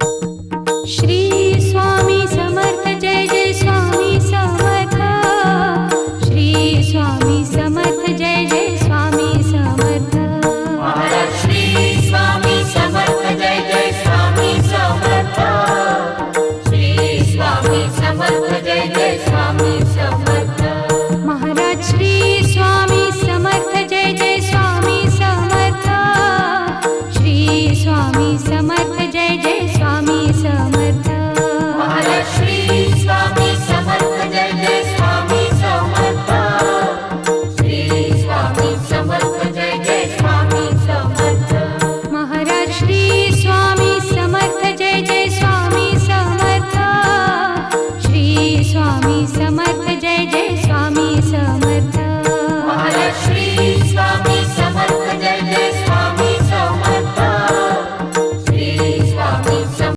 Shri